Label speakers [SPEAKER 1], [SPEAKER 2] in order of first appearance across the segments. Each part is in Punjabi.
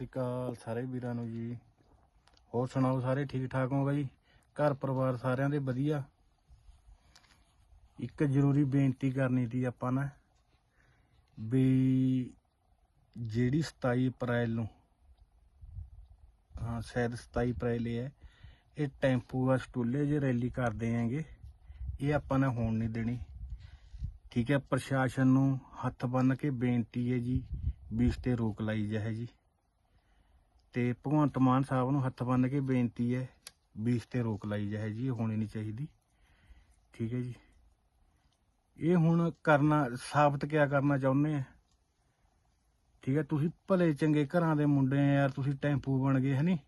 [SPEAKER 1] ਸ੍ਰੀ ਅਕਾਲ ਸਾਰੇ ਵੀਰਾਂ ਨੂੰ ਜੀ। ਹੋਰ ਸੁਣਾਓ ਸਾਰੇ ਠੀਕ ਠਾਕ ਹੋ ਜੀ ਘਰ ਪਰਿਵਾਰ ਸਾਰਿਆਂ ਦੇ ਵਧੀਆ? ਇੱਕ ਜ਼ਰੂਰੀ ਬੇਨਤੀ ਕਰਨੀ ਸੀ ਆਪਾਂ ਨੇ, ਵੀ ਜਿਹੜੀ 27 ਅਪ੍ਰੈਲ ਨੂੰ, ਹਾਂ, ਸ਼ਾਇਦ 27 ਅਪ੍ਰੈਲ ਹੀ ਹੈ, ਇਹ ਟੈਂਪੂ ਆ ਸਟੂਲੇ ਜੇ ਰੈਲੀ ਕਰਦੇ ਆਂਗੇ ਇਹ ਆਪਾਂ ਨੇ ਹੋਣ ਨਹੀਂ ਦੇਣੀ। ਠੀਕ ਹੈ, ਪ੍ਰਸ਼ਾਸਨ ਨੂੰ ਹੱਥ ਬੰਨ ਕੇ ਬੇਨਤੀ ਹੈ ਜੀ, ਵੀ ਇਸ ਤੇ ਰੋਕ ਲਾਈ ਜਾਏ ਜੀ। ਤੇ ਭਗਵੰਤ ਮਾਨ ਸਾਹਿਬ ਨੂੰ ਹੱਥ ਬੰਨ ਕੇ ਬੇਨਤੀ ਹੈ ਵੀ ਇਸ ਤੇ ਰੋਕ ਲਾਈ ਜਾਏ ਜੀ, ਇਹ ਹੋਣੀ ਨਹੀਂ ਚਾਹੀਦੀ। ਠੀਕ ਹੈ ਜੀ। ਇਹ ਹੁਣ ਕਰਨਾ, ਸਾਬਤ ਕਿਆ ਕਰਨਾ ਚਾਹੁੰਦੇ ਆ? ਠੀਕ ਹੈ, ਤੁਸੀਂ ਭਲੇ ਚੰਗੇ ਘਰਾਂ ਦੇ ਮੁੰਡੇ ਆ ਯਾਰ, ਤੁਸੀਂ ਟੈਂਪੂ ਬਣ ਗਏ ਹਨੀ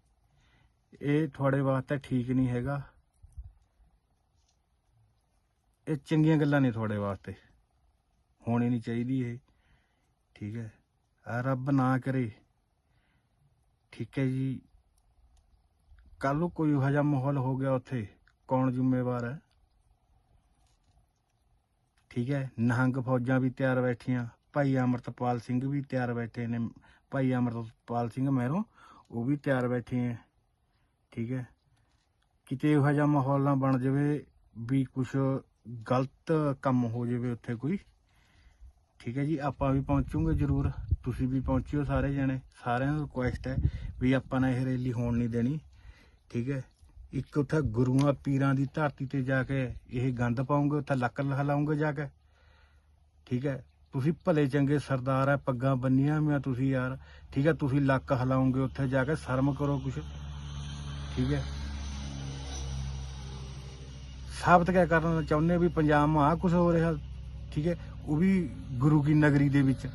[SPEAKER 1] ਇਹ ਤੁਹਾਡੇ ਵਾਸਤੇ ਠੀਕ ਨਹੀਂ ਹੈਗਾ। ਇਹ ਚੰਗੀਆਂ ਗੱਲਾਂ ਨੇ ਤੁਹਾਡੇ ਵਾਸਤੇ। ਹੋਣੀ ਨਹੀਂ ਚਾਹੀਦੀ ਇਹ। ਠੀਕ ਹੈ। ਰੱਬ ਨਾ ਕਰੇ। ਠੀਕ ਹੈ ਜੀ। ਕੱਲ ਨੂੰ ਕੋਈ ਇਹੋ ਜਿਹਾ ਮਾਹੌਲ ਹੋ ਗਿਆ ਉੱਥੇ, ਕੌਣ ਜ਼ਿੰਮੇਵਾਰ ਹੈ? ਠੀਕ ਹੈ, ਨਹੰਗ ਫੌਜਾਂ ਵੀ ਤਿਆਰ ਬੈਠੀਆਂ, ਭਾਈ ਅਮਰਤਪਾਲ ਸਿੰਘ ਵੀ ਤਿਆਰ ਬੈਠੇ ਨੇ, ਭਾਈ ਅਮਰਤਪਾਲ ਸਿੰਘ ਮਹਿਰੋਂ, ਉਹ ਵੀ ਤਿਆਰ ਬੈਠੇ ਹੈ। ਠੀਕ ਹੈ, ਕਿਤੇ ਇਹੋ ਜਿਹਾ ਮਾਹੌਲ ਨਾ ਬਣ ਜਾਵੇ ਵੀ ਕੁਝ ਗਲਤ ਕੰਮ ਹੋ ਜਾਵੇ ਉੱਥੇ ਕੋਈ। ਠੀਕ ਹੈ ਜੀ, ਆਪਾਂ ਵੀ ਪਹੁੰਚੂਗੇ ਜ਼ਰੂਰ। ਤੁਸੀਂ ਵੀ ਪਹੁੰਚਿਓ ਸਾਰੇ ਜਣੇ। ਸਾਰਿਆਂ ਨੂੰ ਰਿਕੁਐਸਟ ਹੈ ਵੀ ਆਪਾਂ ਨੇ ਇਹ ਰੈਲੀ ਹੋਣ ਨਹੀਂ ਦੇਣੀ। ਠੀਕ ਹੈ, ਇੱਕ ਉੱਥੇ ਗੁਰੂਆਂ ਪੀਰਾਂ ਦੀ ਧਰਤੀ ਤੇ ਜਾ ਕੇ ਇਹ ਗੰਦ ਪਾਉਂਗੇ, ਉੱਥੇ ਲੱਕ ਲਹਲਾਉਂਗੇ ਜਾ ਕੇ। ਠੀਕ ਹੈ, ਤੁਸੀਂ ਭਲੇ ਚੰਗੇ ਸਰਦਾਰ ਹੈ, ਪੱਗਾਂ ਬੰਨੀਆਂ ਮੈਂ ਤੁਸੀਂ ਯਾਰ। ਠੀਕ ਹੈ, ਤੁਸੀਂ ਲੱਕ ਹਿਲਾਉਂਗੇ ਉੱਥੇ ਜਾ ਕੇ, ਸ਼ਰਮ ਕਰੋ ਕੁਛ। ਠੀਕ ਹੈ। ਸਾਬਤ ਕਿਆ ਕਰਨਾ ਚਾਹੁੰਦੇ ਵੀ ਪੰਜਾਬ ਮਾ ਆ ਕੁਝ ਹੋ ਰਿਹਾ? ਠੀਕ ਹੈ? ਉਹ ਵੀ ਗੁਰੂ ਕੀ ਨਗਰੀ ਦੇ ਵਿੱਚ।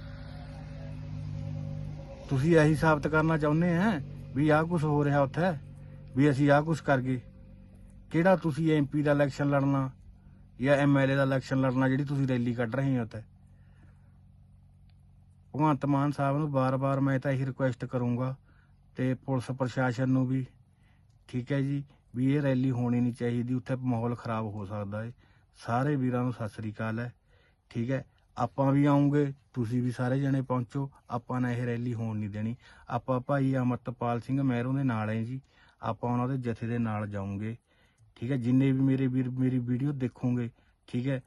[SPEAKER 1] ਤੁਸੀਂ ਇਹੀ ਸਾਬਤ ਕਰਨਾ ਚਾਹੁੰਦੇ ਆ ਵੀ ਆਹ ਕੁਝ ਹੋ ਰਿਹਾ ਉੱਥੇ? ਵੀ ਅਸੀਂ ਆਹ ਕੁਝ ਕਰ ਗਏ। ਕਿਹੜਾ ਤੁਸੀਂ ਐਮਪੀ ਦਾ ਇਲੈਕਸ਼ਨ ਲੜਨਾ ਜਾਂ ਐਮਐਲਏ ਦਾ ਇਲੈਕਸ਼ਨ ਲੜਨਾ ਜਿਹੜੀ ਤੁਸੀਂ ਰੈਲੀ ਕੱਢ ਰਹੇ ਹੋ ਉੱਥੇ? ਭਗਵੰਤ ਮਾਨ ਸਾਹਿਬ ਨੂੰ ਬਾਰ-ਬਾਰ ਮੈਂ ਤਾਂ ਇਹੀ ਰਿਕੁਐਸਟ ਕਰੂੰਗਾ ਤੇ ਪੁਲਿਸ ਪ੍ਰਸ਼ਾਸਨ ਨੂੰ ਵੀ, ਠੀਕ ਹੈ ਜੀ, ਵੀ ਇਹ ਰੈਲੀ ਹੋਣੀ ਨਹੀਂ ਚਾਹੀਦੀ, ਉੱਥੇ ਮਾਹੌਲ ਖਰਾਬ ਹੋ ਸਕਦਾ ਹੈ। ਸਾਰੇ ਵੀਰਾਂ ਨੂੰ ਸਤਿ ਸ੍ਰੀ ਅਕਾਲ ਹੈ। ਠੀਕ ਹੈ? ਆਪਾਂ ਵੀ ਆਉਂਗੇ, ਤੁਸੀਂ ਵੀ ਸਾਰੇ ਜਣੇ ਪਹੁੰਚੋ, ਆਪਾਂ ਨੇ ਇਹ ਰੈਲੀ ਹੋਣ ਨਹੀਂ ਦੇਣੀ। ਆਪਾਂ ਭਾਈ ਅਮਰਤਪਾਲ ਸਿੰਘ ਮਹਿਰੋਂ ਦੇ ਨਾਲ ਹੈ ਜੀ। ਆਪਾਂ ਉਹਨਾਂ ਦੇ ਜਥੇ ਦੇ ਨਾਲ ਜਾਵਾਂਗੇ ਠੀਕ ਹੈ? ਜਿੰਨੇ ਵੀ ਮੇਰੇ ਵੀਰ, ਮੇਰੀ ਵੀਡੀਓ ਦੇਖੋਗੇ, ਠੀਕ ਹੈ?